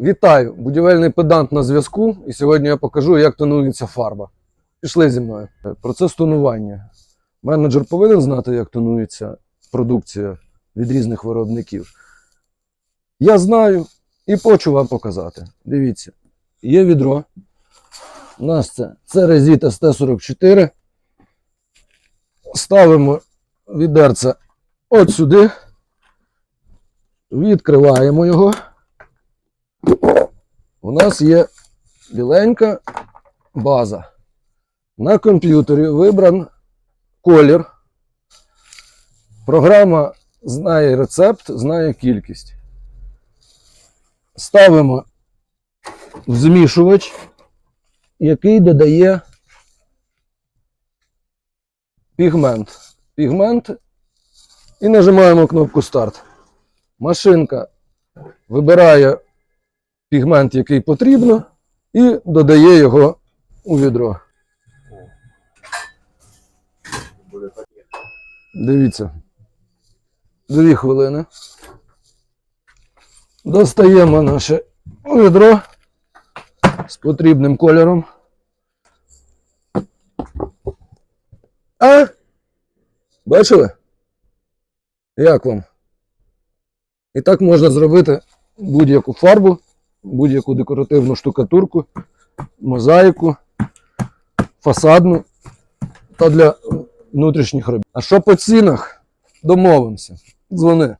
Вітаю! Будівельний педант на зв'язку. І сьогодні я покажу, як тонується фарба. Пішли зі мною. Процес тонування. Менеджер повинен знати, як тонується продукція від різних виробників. Я знаю і хочу вам показати. Дивіться, є відро. У нас це, це резит СТ-44. Ставимо відерце от сюди. Відкриваємо його. У нас є біленька база. На комп'ютері вибран колір. Програма знає рецепт, знає кількість. Ставимо в змішувач, який додає пігмент. Пігмент і нажимаємо кнопку старт. Машинка вибирає пігмент, який потрібно, і додає його у відро. Дивіться. Дві хвилини. Достаємо наше відро з потрібним кольором. А? Бачили? Як вам? І так можна зробити будь-яку фарбу, будь-яку декоративну штукатурку, мозаїку, фасадну та для внутрішніх робіт. А що по цінах? Домовимося. Дзвони.